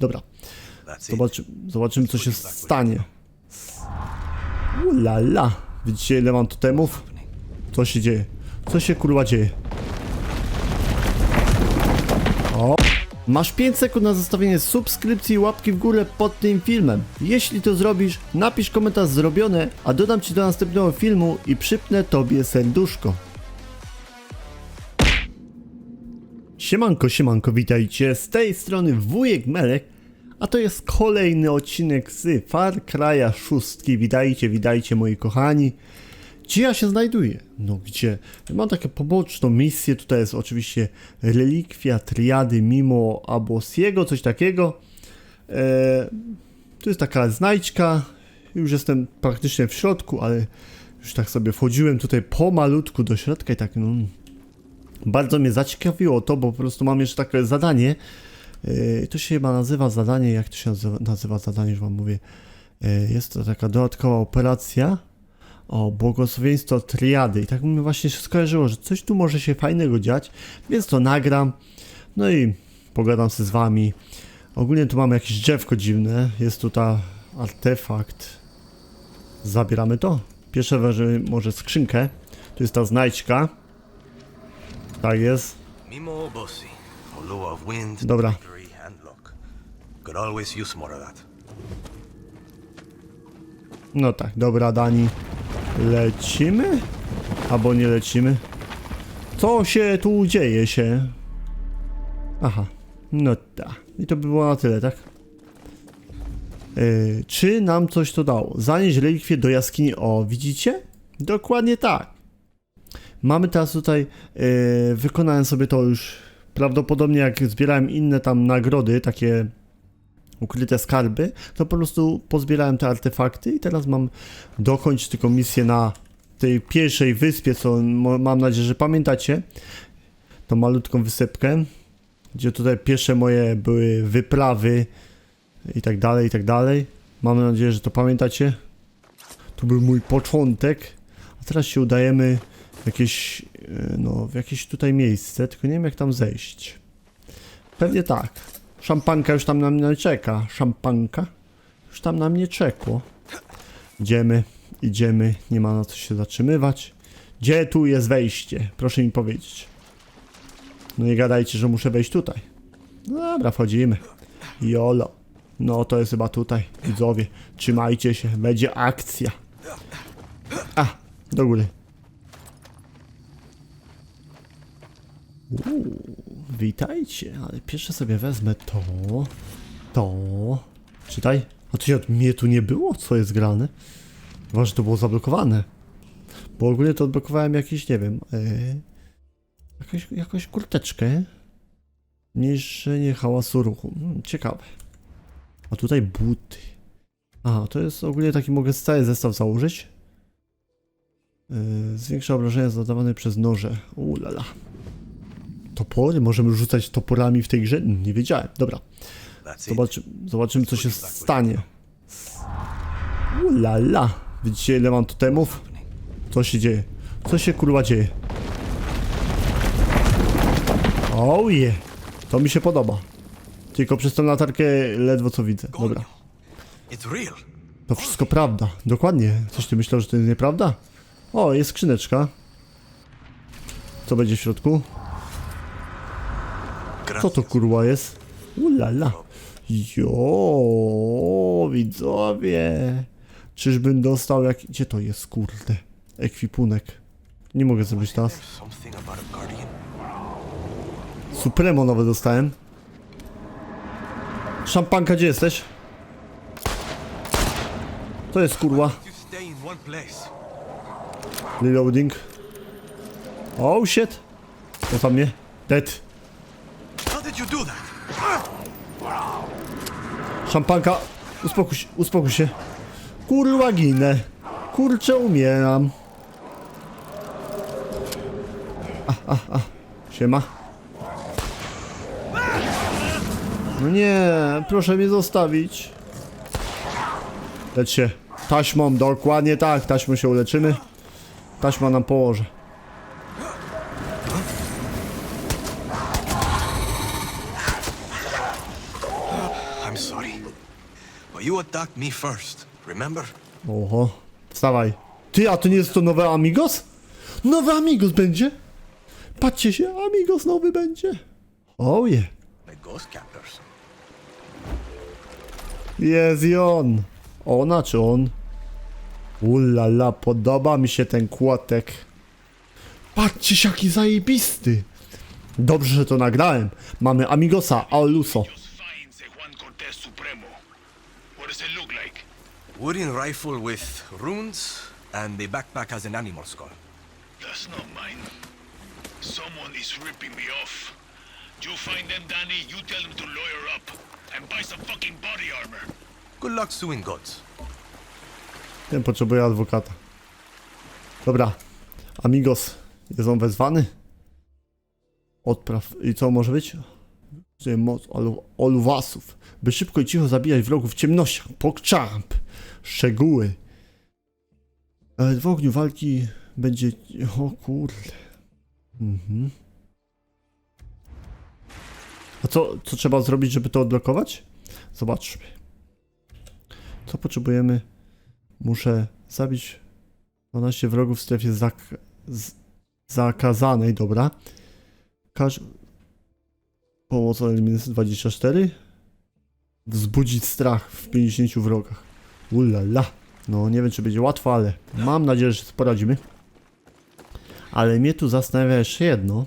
Dobra. Zobaczy, zobaczymy, co się stanie. Ulala. Widzicie, ile mam totemów? Co się dzieje? Co się kurwa dzieje? O! Masz 5 sekund na zostawienie subskrypcji i łapki w górę pod tym filmem. Jeśli to zrobisz, napisz komentarz zrobione, a dodam Ci do następnego filmu i przypnę Tobie serduszko. Siemanko, siemanko, witajcie, z tej strony wujek Melek, a to jest kolejny odcinek z Far Cry'a 6. Witajcie, witajcie moi kochani. Gdzie ja się znajduję? No gdzie? Mam taką poboczną misję, tutaj jest oczywiście relikwia triady mimo Abosiego, coś takiego. Eee, tu jest taka znajdźka, już jestem praktycznie w środku, ale już tak sobie wchodziłem tutaj pomalutku do środka i tak no... Bardzo mnie zaciekawiło to, bo po prostu mam jeszcze takie zadanie. Yy, to się chyba nazywa zadanie, jak to się nazywa, zadanie, już wam mówię. Yy, jest to taka dodatkowa operacja o błogosławieństwo triady. I tak mi właśnie się skojarzyło, że coś tu może się fajnego dziać, więc to nagram. No i pogadam się z wami. Ogólnie tu mamy jakieś drzewko dziwne. Jest tu ta artefakt. Zabieramy to. Pierwsze weźmy może skrzynkę. Tu jest ta znajdźka. Tak jest. Mimo Obosi, Olua of wind, Dobra. Could always use more of that. No tak, dobra Dani. Lecimy? Albo nie lecimy? Co się tu dzieje się? Aha, no tak. I to by było na tyle, tak? Yy, czy nam coś to dało? Zanieść relikwie do jaskini. O, widzicie? Dokładnie tak. Mamy teraz tutaj, yy, wykonałem sobie to już prawdopodobnie jak zbierałem inne tam nagrody, takie ukryte skarby, to po prostu pozbierałem te artefakty i teraz mam dokończyć tylko misję na tej pierwszej wyspie, co mam nadzieję, że pamiętacie. Tą malutką wysepkę, gdzie tutaj pierwsze moje były wyprawy i tak dalej, i tak dalej. Mam nadzieję, że to pamiętacie. Tu był mój początek, a teraz się udajemy jakieś, e, no, w jakieś tutaj miejsce, tylko nie wiem jak tam zejść. Pewnie tak. Szampanka już tam na mnie czeka. Szampanka już tam na mnie czekło. Idziemy, idziemy, nie ma na co się zatrzymywać. Gdzie tu jest wejście? Proszę mi powiedzieć. No nie gadajcie, że muszę wejść tutaj. No dobra, wchodzimy. Jolo. No to jest chyba tutaj. Widzowie, trzymajcie się, będzie akcja. A, do góry. Witajcie, ale pierwsze sobie wezmę to, to, czytaj, a to od mnie tu nie było, co jest grane? Chyba, że to było zablokowane, bo ogólnie to odblokowałem jakiś, nie wiem, yy, jakąś, jakąś kurteczkę, niższenie hałasu ruchu, hmm, ciekawe, a tutaj buty, a to jest ogólnie taki, mogę cały zestaw założyć, yy, zwiększa obrażenia zadawane przez noże, ulala. Topory? Możemy rzucać toporami w tej grze? Nie wiedziałem. Dobra. Zobaczy, zobaczymy, co się stanie. Ulala. Widzicie, ile mam totemów? Co się dzieje? Co się kurwa dzieje? Oh yeah. To mi się podoba. Tylko przez tę latarkę ledwo co widzę. Dobra. To wszystko prawda. Dokładnie. Coś ty myślał, że to jest nieprawda? O, jest skrzyneczka. Co będzie w środku? Co to kurwa jest? Ulala. Jo, widzowie. Czyżbym dostał jak... Gdzie to jest, kurde? Ekwipunek. Nie mogę zrobić teraz. Supremo nowe dostałem. Szampanka, gdzie jesteś? To jest kurwa. Reloading. Oh shit. To tam mnie. Dead. How did you do that? Szampanka. Uspokój się, uspokój się. Kurwa ginę. Kurczę umieram. A, a, a. Siema. No nie, proszę mnie zostawić. Lecz się. Taśmą, dokładnie tak. Taśmą się uleczymy. Taśma nam położy. I'm sorry. Attacked me first, remember? Oho, wstawaj. Ty, a to nie jest to nowe Amigos? Nowy Amigos będzie? Patrzcie się, Amigos nowy będzie. Oh yeah. The ghost captors. Jest i on. Ona czy on? Ulala, podoba mi się ten kłotek. Patrzcie się, jaki zajebisty. Dobrze, że to nagrałem. Mamy Amigosa, Aoluso. Just finds a Juan Cortez Supremo. What does it look like? Wooden rifle with runes, and the backpack has an animal skull. That's not mine. Someone is ripping me off. You find them, Danny, you tell them to lawyer up and buy some fucking body armor. Good luck suing gods. Ten potrzebuje adwokata. Dobra. Amigos. Jest on wezwany? Odpraw. I co może być? Że Moc olu, oluwasów. By szybko i cicho zabijać wrogów w ciemnościach. Pokchamp. Szczegóły. Nawet w ogniu walki będzie... O kurde. Mhm. A co, co trzeba zrobić, żeby to odblokować? Zobaczmy. Co potrzebujemy? Muszę zabić 12 wrogów w strefie zak zakazanej, dobra. Każ... Pomoc eliminacji 24. Wzbudzić strach w 50 wrogach. Ulala. No nie wiem czy będzie łatwo, ale mam nadzieję, że poradzimy. Ale mnie tu zastanawia jeszcze jedno.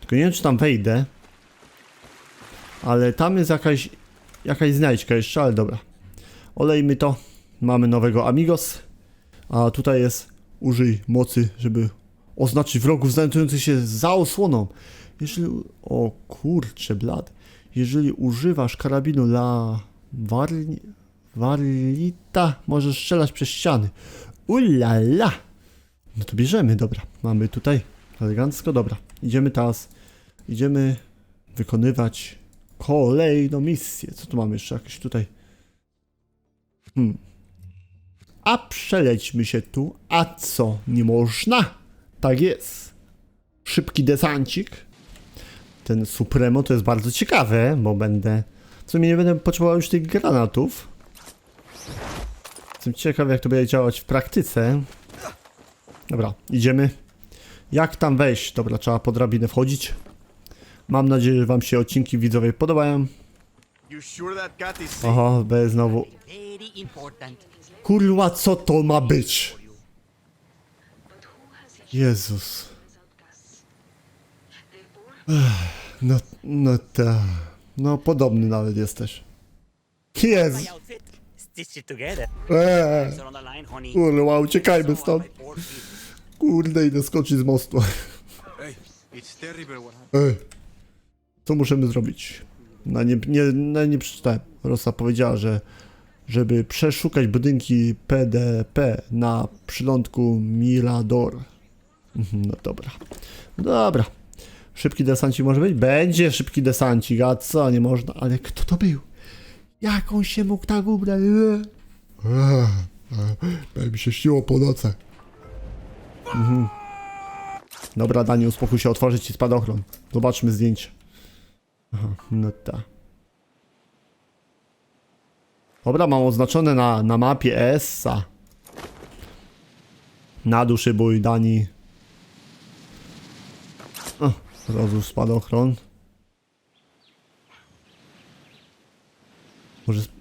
Tylko nie wiem czy tam wejdę. Ale tam jest jakaś jakaś znajdźka jeszcze, ale dobra. Olejmy to. Mamy nowego Amigos. A tutaj jest użyj mocy, żeby oznaczyć wrogów znajdujących się za osłoną. Jeżeli... O kurcze blad. Jeżeli używasz karabinu la... Warli... Warlita, możesz strzelać przez ściany. Ulala! No to bierzemy, dobra. Mamy tutaj elegancko, dobra. Idziemy teraz... Idziemy wykonywać kolejną misję. Co tu mamy jeszcze jakieś tutaj? Hmm. A przelećmy się tu. A co? Nie można? Tak jest. Szybki desancik. Ten Supremo to jest bardzo ciekawe, bo będę... W sumie nie będę potrzebował już tych granatów. Jestem ciekaw, jak to będzie działać w praktyce. Dobra, idziemy. Jak tam wejść? Dobra, trzeba po drabinę wchodzić. Mam nadzieję, że wam się odcinki widzowie podobają. Oho, B znowu. Kurwa, co to ma być? Jezus. No, no tak. No, podobny nawet jesteś. Jezu. Stitch it together. Eee, Are on the line, honey. kurwa, uciekajmy stąd. Kurde, idę skoczyć z mostu. Hey, it's terrible what happened. Ej. Co musimy zrobić? Na nie, nie, na nie przeczytałem. Rosa powiedziała, że żeby przeszukać budynki PDP na przylądku Mirador. Mhm, No dobra. Dobra. Szybki desancik może być? Będzie szybki desancik, a co? Nie można. Ale kto to był? Jak on się mógł tak ubrać? Eee, mi się śniło po nocach. Mhm. Dobra, Dani, uspokój się, otworzyć ci spadochron. Zobaczmy zdjęcie. Aha, no tak. Dobra, mam oznaczone na, na mapie ESA. Na duszy bój, Dani. O, rozłóż spadochron. Może, sp-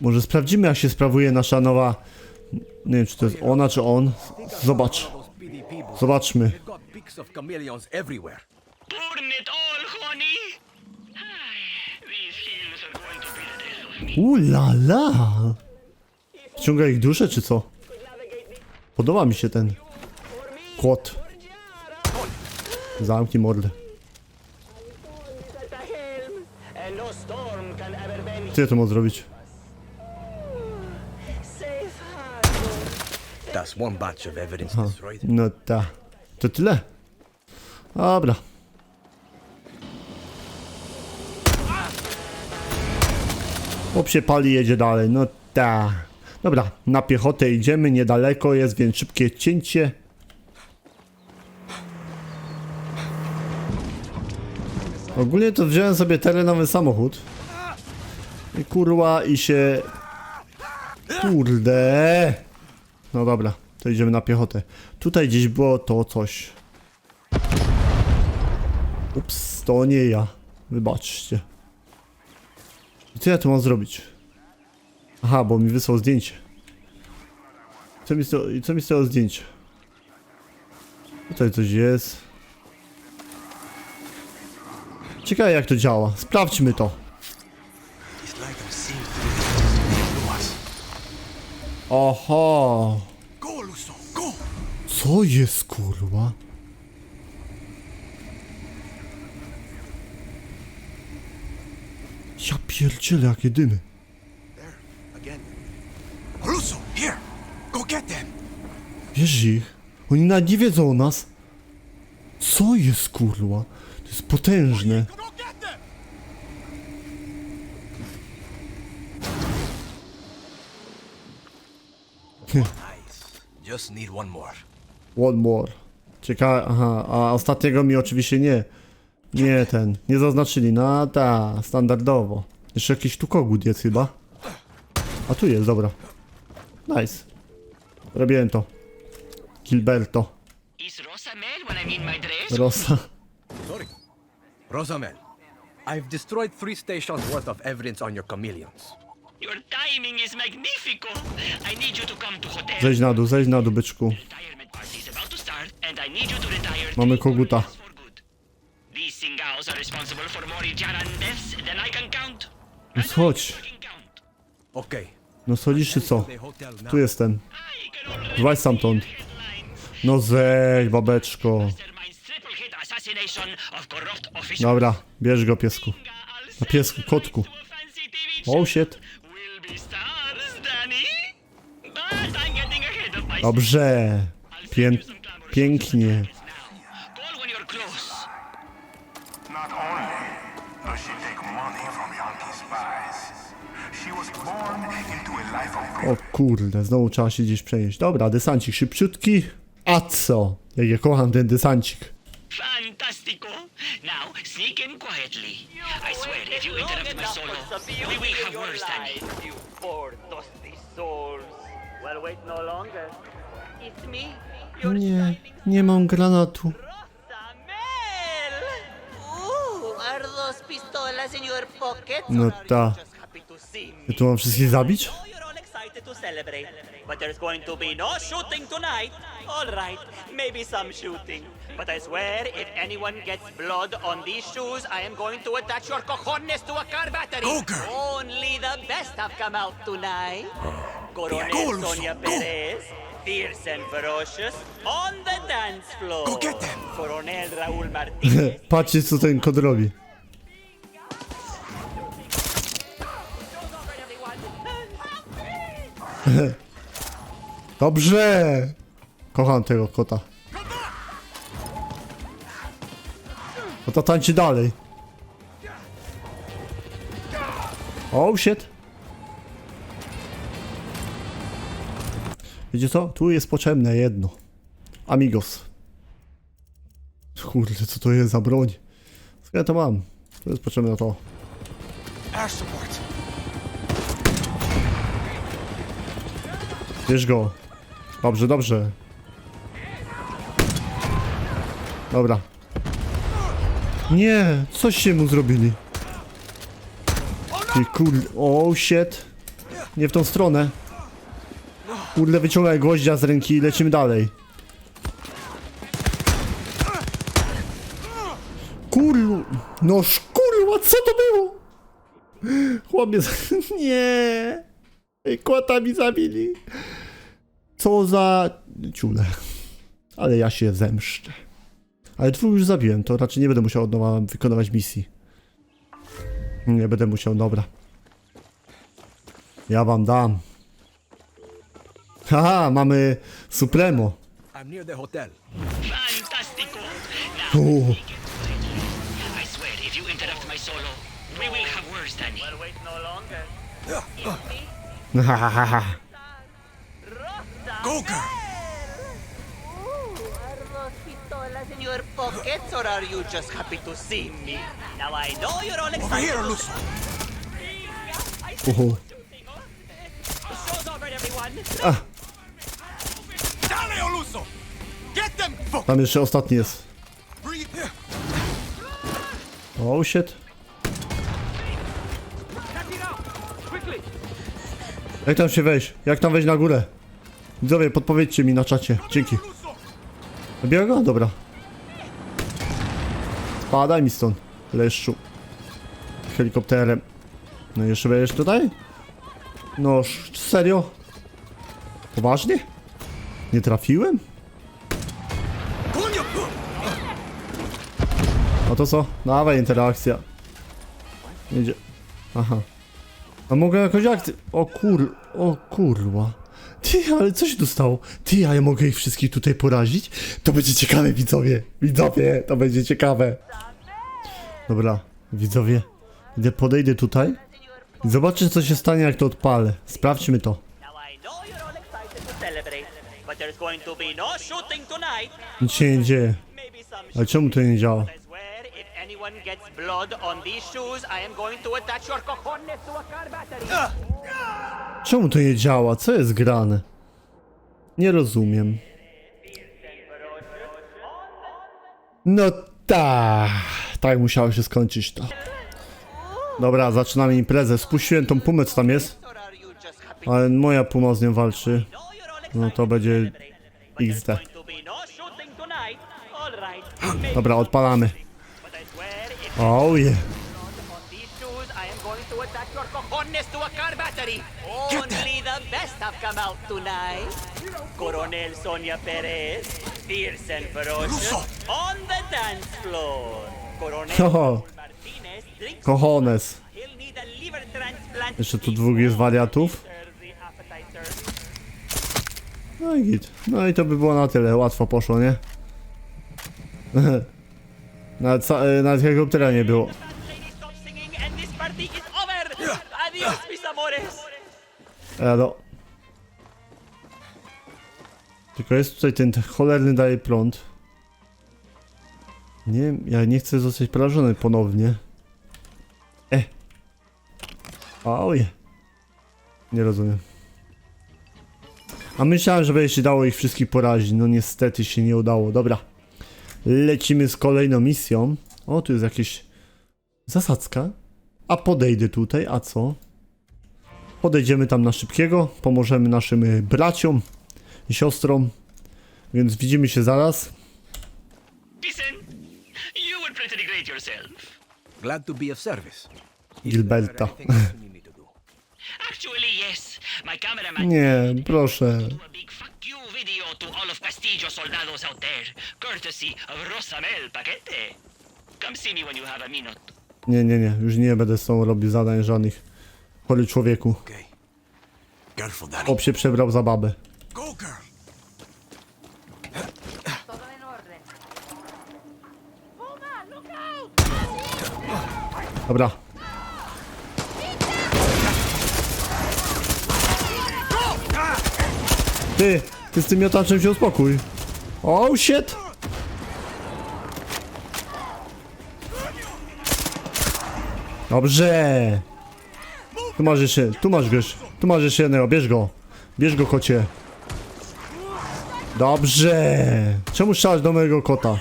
może sprawdzimy, jak się sprawuje nasza nowa... Nie wiem, czy to jest ona, czy on. Zobacz. Zobaczmy. Ulala! Wciąga ich duszę, czy co? Podoba mi się ten kłod. Zamknij mordę. And no storm can ja to mam zrobić? Destroyed. No ta. To tyle. Dobra. Chłop się pali, jedzie dalej. No ta. Dobra, na piechotę idziemy, niedaleko jest, więc szybkie cięcie. Ogólnie to wziąłem sobie terenowy samochód. Kurwa i się... Kurde. No dobra, to idziemy na piechotę. Tutaj gdzieś było to coś. Ups, to nie ja. Wybaczcie. Co ja tu mam zrobić? Aha, bo mi wysłał zdjęcie. Co mi z tego, co mi z tego zdjęcia? Tutaj coś jest. Ciekawe jak to działa. Sprawdźmy to. Oho. Co jest kurwa? Ja pierdzielę get them! Wiesz ich? Oni nawet nie wiedzą o nas. Co jest kurwa? To jest potężne. Go get them! nice. Just need one more. One more. Ciekawe, aha, a ostatniego mi oczywiście nie. Nie ten, nie zaznaczyli. No ta, standardowo. Jeszcze jakiś tu kogut jest chyba. A tu jest, dobra. Nice. Robiłem to. Gilberto. Is Rosa Mel when I'm in my dress? Rosa. Sorry. Rosamel, I've destroyed three stations worth of evidence on your chameleons. Timing is magnifico. I need you to come to hotel. Zejdź na dół, zejdź na dół, byczku. Retirement party is about to start, and I need you to retire. Mamy koguta. colonies for good. These Singaos are responsible for more Ijaran deaths than I can count. No chodź. Fucking count. Okay. No schodzisz czy co? Tu can already Weź stamtąd. No zejdź, babeczko. Dobra, bierz go piesku. Na piesku, kotku. Oh shit. Dobrze. Pię pięknie. photos now. Call when you're close. Not only does she take money from Yankee spies, she was born into a life of O kurde, znowu trzeba się gdzieś przenieść. Dobra, desancik szybciutki. A co? Jak ja kocham ten desancik. Fantastico. Now, sneak in quietly. I swear, if you interrupt my solo, we will have worse than You poor dusty souls. Well, wait no longer. It's me, your Nie, nie mam granatu. No you ta. just happy to see me? Ja tu mam wszystkich zabić? You're all excited to celebrate. But there's going to be no shooting tonight. All right, maybe some shooting. But I swear, if anyone gets blood on these shoes, I am going to attach your cojones to a car battery. Go, girl. Only the best have come out tonight. Ah, Coronel Go, Luso, Sonia go. Perez, fierce and ferocious, on the dance floor. Go get them. Coronel Raúl Martínez. Patrzcie co ten kod robi. Dobrze! Kocham tego kota. Kota tańczy dalej. Oh shit. Wiecie co? Tu jest potrzebne jedno. Amigos. Kurde, co to jest za broń? Skąd ja to mam? To jest potrzebne to. Air support. Bierz go. Dobrze, dobrze. Dobra. Nie, coś się mu zrobili. Ty kurde, oh shit. Nie w tą stronę. Kurde, wyciągaj gwoździa z ręki i lecimy dalej. Kurwa, no kurwa, co to było? Chłopie, nie. Kota mi zabili. Co za ciule. Ale ja się zemszczę. Ale dwóch już zabiłem, to raczej nie będę musiał od nowa wykonywać misji. Nie będę musiał, dobra. Ja wam dam. Haha, mamy Supremo. I'm near the hotel. Fantastico. Now, O, I swear, if you interrupt my solo, we will have worse than Well, wait no longer. hahaha. Go, girl! In your pockets or are you just happy to see me? Now I know you're all Over excited. here, to- Luso. I Uhu. Show's over, everyone. Dale, Oluso! Get them! Tam jeszcze ostatni jest. Breathe! Oh shit. Jak tam się wejść? Jak tam wejść na górę? Widzowie, podpowiedzcie mi na czacie. Dzięki. Zabiera go? Dobra. Spadaj mi stąd, leszczu. Helikopterem. No jeszcze będziesz tutaj? No, serio? Poważnie? Nie trafiłem? A to co? Dawaj interakcja. Idzie. Aha. A mogę jakoś akcję. O kur... O kurwa. Ty, ale co się tu stało? Ty, a ja mogę ich wszystkich tutaj porazić? To będzie ciekawe, widzowie. Widzowie, to będzie ciekawe. Dobra, widzowie. Idę, podejdę tutaj. I zobaczę, co się stanie, jak to odpalę. Sprawdźmy to. Nic się nie dzieje. Ale czemu to nie działa? Czemu to nie działa? Co jest grane? Nie rozumiem. No tak. Tak musiało się skończyć to. Dobra, zaczynamy imprezę. Spuściłem tą pumę, co tam jest. Ale moja puma z nią walczy. No, to będzie XD. Dobra, odpalamy. Oh yeah. blood on these shoes, I am going to attach your cojones to a car battery. Only the best have come out tonight. Coronel Sonia Perez, and ferocious, on the dance floor. Coronel Oho. Martinez drinks. Cojones. He'll need a liver transplant. Jeszcze tu dwóch jest wariatów. No i git. No i to by było na tyle. Łatwo poszło, nie? Nawet, e, nawet helikoptera nie było. Adios, mis amores. Tylko jest tutaj ten cholerny daje prąd. Nie, ja nie chcę zostać porażony ponownie. E. Oje. Nie rozumiem. A myślałem, że będzie się dało ich wszystkich porazić. No niestety się nie udało. Dobra. Lecimy z kolejną misją. O, tu jest jakieś zasadzka. A podejdę tutaj, a co? Podejdziemy tam na szybkiego, pomożemy naszym y, braciom i siostrom, więc widzimy się zaraz. Glad to be of service. Gilberta. Nie, proszę. Nie, nie, nie, już nie będę z tą robił zadań żadnych. Chory człowieku. Chłop się przebrał za babę. Dobra. Ty, ty z tym miotaczem się uspokój. Oh shit! Dobrze! Tu masz jeszcze, tu masz goś, tu masz jeszcze jednego, bierz go. Bierz go kocie. Dobrze! Czemu strzelasz do mojego kota?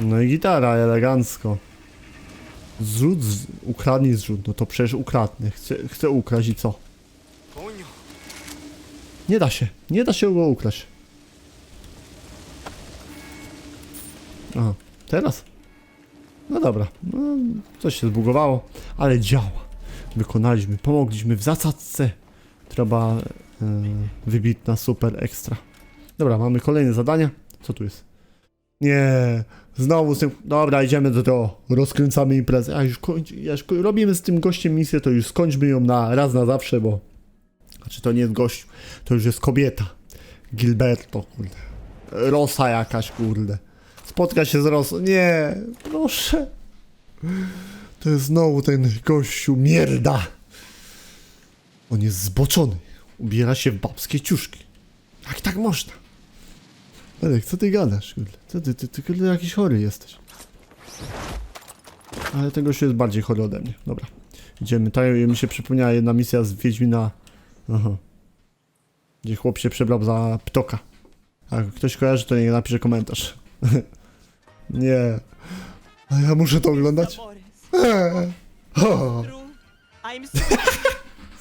No i gitara, elegancko. Zrzut, z... ukradnij zrzut, no to przecież ukradnę. Chcę, chcę ukraść i co? Nie da się, nie da się go ukraść. Aha, teraz? No dobra, no, coś się zbugowało, ale działa. Wykonaliśmy, pomogliśmy w zasadzce. Trzeba e, wybitna, super, ekstra. Dobra, mamy kolejne zadania. Co tu jest? Nie, znowu z tym. Dobra, idziemy do tego. Rozkręcamy imprezę. A już kończy, ja już ko- robimy z tym gościem misję, to już skończmy ją na raz na zawsze, bo. Znaczy to nie jest gość, to już jest kobieta. Gilberto, kurde. Rosa jakaś, kurde. Spotka się z Rosą. Nie, proszę. To jest znowu ten gościu mierda. On jest zboczony. Ubiera się w babskie ciuszki. Jak tak można? Elek, co ty gadasz? Co ty, ty, ty, kurde, jakiś chory jesteś. Ale ten gościu jest bardziej chory ode mnie. Dobra. Idziemy. Tak mi się przypomniała jedna misja z Wiedźmina. Aha. Gdzie chłop się przebrał za ptoka. A ktoś kojarzy, to niech napisze komentarz. nie. A ja muszę to oglądać? Boris, O, true. I'm sorry.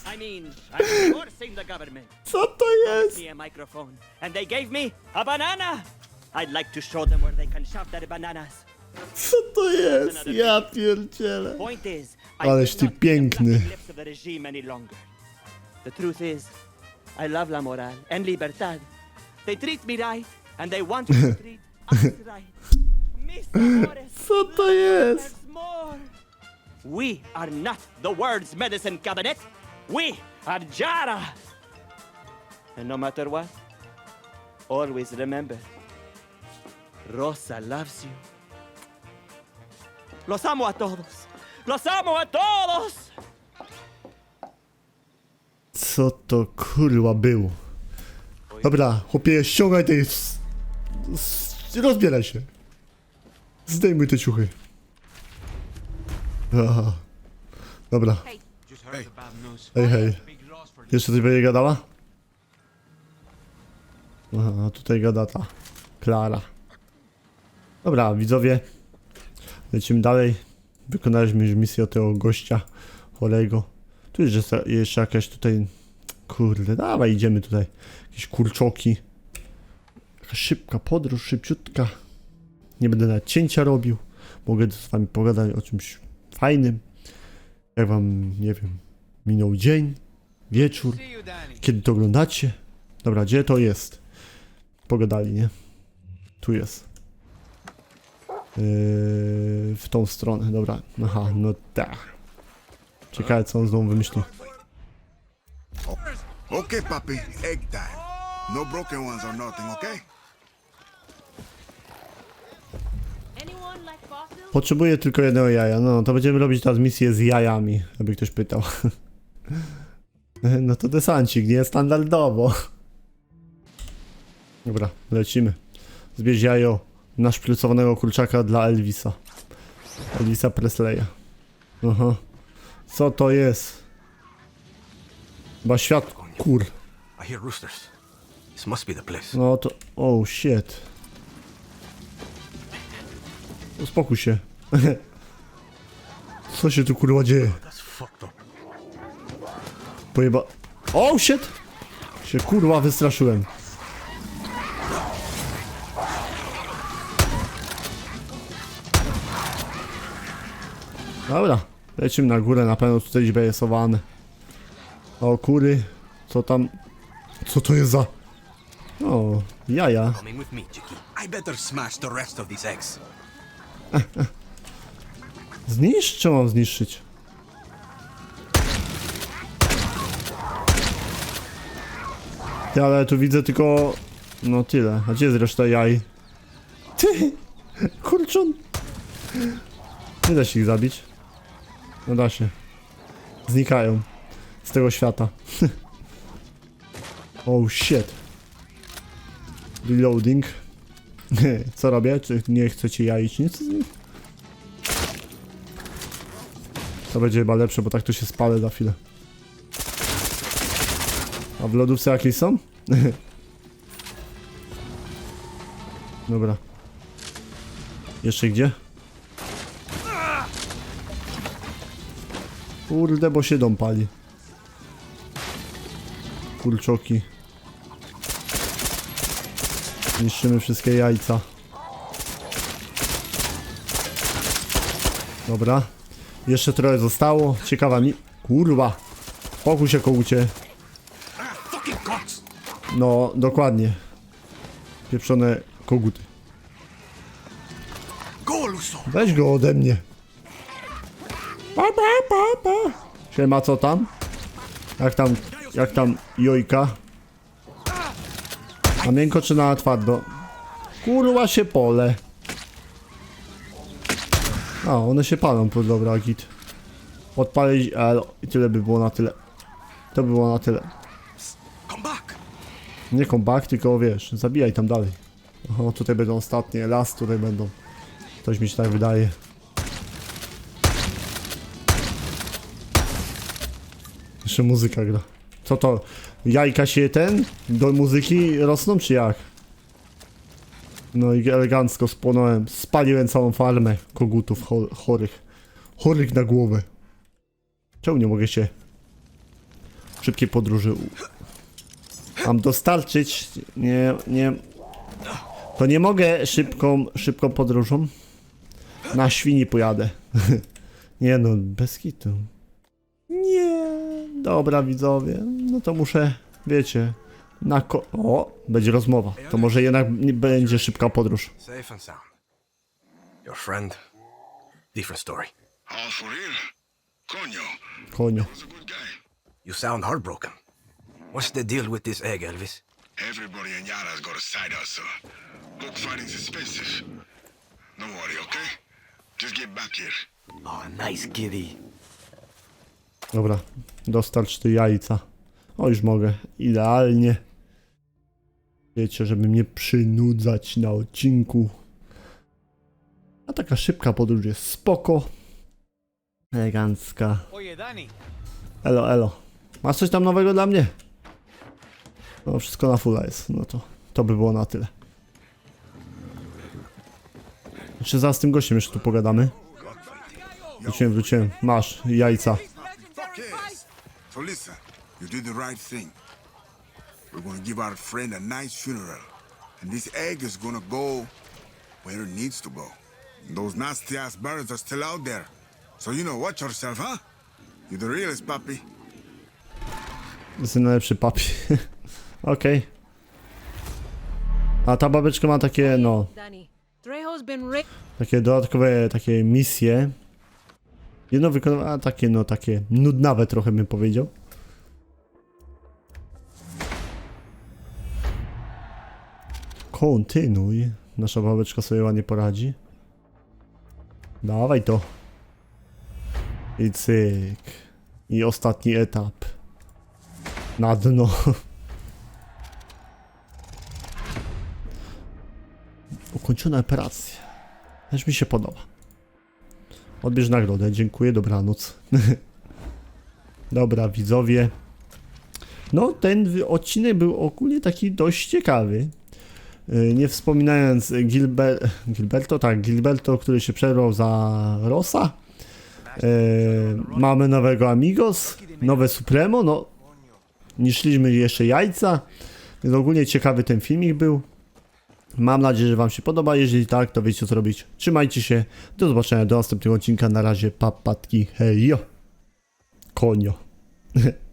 I mean, I'm forcing the government. co to jest? me a microphone, and they gave me a banana. I'd like to show them where they can shove their bananas. Co to jest? Ja pierdzielę. Point is, Ależ ty be piękny. blacking lips of the regime any longer. The truth is, I love la moral and libertad. They treat me right, and they want to treat us right. Mr. Co to jest? there's more. We are not the world's medicine cabinet. We are Jara. And no matter what, always remember, Rosa loves you. Los amo a todos. Los amo a todos. Co to kurwa było? Dobra, chłopie, ściągaj tej... Rozbieraj się. Zdejmuj te ciuchy. Aha. Dobra. Hej, hej. Jeszcze coś będzie gadała? Aha, a tutaj gada ta Klara. Dobra, widzowie. Lecimy dalej. Wykonaliśmy już misję tego gościa chorego. Tu jest jeszcze, jeszcze jakaś tutaj... Kurde, dawaj, idziemy tutaj. Jakieś kurczoki. Taka szybka podróż, szybciutka. Nie będę nawet cięcia robił. Mogę z wami pogadać o czymś fajnym. Jak wam, nie wiem, minął dzień, wieczór. Kiedy to oglądacie. Dobra, gdzie to jest? Pogadali, nie? Tu jest. Yy, w tą stronę, dobra. Aha, no tak. Ciekawe co on znowu wymyśli. Okay, papi, egg time. No broken ones or nothing, okay? Potrzebuję tylko jednego jaja. No, to będziemy robić teraz misję z jajami, aby ktoś pytał. No to desancik, nie? Standardowo. Dobra, lecimy. Zbierz jajo naszprycowanego kurczaka dla Elvisa. Elvisa Presleya. Aha. Co to jest? Chyba świat... Kur... No to... Oh shit. Uspokój się. Co się tu kurwa dzieje? Pojeba... Oh shit! Się kurwa wystraszyłem. Dobra, lecimy na górę, na pewno tutaj gdzieś będzie sowane. O kury, co tam... Co to jest za... O, jaja. Zniszcz, czy mam zniszczyć? Ty, ale tu widzę tylko... No tyle. A gdzie jest reszta jaj? Ty! Kurczon! Nie da się ich zabić. No da się. Znikają. Z tego świata. oh shit. Reloading. Co robię? Czy nie chcecie jaić nic? To będzie chyba lepsze, bo tak to się spalę za chwilę. A w lodówce jakieś są? Dobra. Jeszcze gdzie? Kurde, bo się dom pali. Kurczoki. Niszczymy wszystkie jajca. Dobra. Jeszcze trochę zostało. Ciekawa mi... Kurwa. Pokój się cocks! No, dokładnie. Pieprzone koguty. Weź go ode mnie. Pa, pa, pa, pa. Siema, co tam? Jak tam, jak tam jojka? Na miękko czy na twardo? Kurwa się pole. A, one się palą, po dobra, git. Odpalić, ale i tyle by było na tyle. To by było na tyle. Come back! Nie comeback, tylko wiesz, zabijaj tam dalej. O, tutaj będą ostatnie, las tutaj będą. Coś mi się tak wydaje. Jeszcze muzyka gra. Co to? Jajka się ten? Do muzyki rosną czy jak? No i elegancko spłonąłem. Spaliłem całą farmę kogutów cho- chorych. Chorych na głowę. Czemu nie mogę się w szybkiej podróży. Mam dostarczyć... Nie, nie... To nie mogę szybką, szybką podróżą. Na świni pojadę. nie no, bez kitu. Dobra widzowie, no to muszę, wiecie, na ko... O, będzie rozmowa. To może jednak nie będzie szybka podróż. Safe and sound. Your friend, different story. All for real? Konio. was a good guy. You sound heartbroken. What's the deal with this egg, Elvis? Everybody in Yara's got a side hustle. Book fighting's expensive. Don't worry, okay? Just get back here. Oh, nice kitty. Dobra, dostarcz ty jajca. O, już mogę. Idealnie. Wiecie, żeby mnie przynudzać na odcinku. A taka szybka podróż jest spoko. Elegancka. Oye, Dani, Elo, elo. Masz coś tam nowego dla mnie? No, wszystko na fulla jest. No to, to by było na tyle. Jeszcze zaraz z tym gościem jeszcze tu pogadamy. Wróciłem, wróciłem. Masz, jajca. So listen, you did the right thing. We're gonna give our friend a nice funeral. And this egg is gonna go where it needs to go. Those nasty ass birds are still out there. So you know, watch yourself, huh? You're the realest, puppy. Jest najlepszy papier. Okej. A ta babeczka ma takie, no, Danny, Trejo's been ra- takie dodatkowe takie misje. Jedno wykonywa, a takie, no, takie nudnawe trochę bym powiedział. Kontynuuj. Nasza babeczka sobie ładnie poradzi. Dawaj to. I cyk. I ostatni etap. Na dno. Ukończona operacja. Też mi się podoba. Odbierz nagrodę, dziękuję, dobranoc. Dobra, widzowie. No, ten odcinek był ogólnie taki dość ciekawy. Yy, Nie wspominając Gilber Gilberto, tak, Gilberto, który się przerwał za Rosa. Yy, mamy nowego Amigos, nowe Supremo, no. Niszliśmy jeszcze jajca. Więc ogólnie ciekawy ten filmik był. Mam nadzieję, że Wam się podoba. Jeżeli tak, to wiecie co robić. Trzymajcie się. Do zobaczenia do następnego odcinka. Na razie, papatki. Hejo. Konio.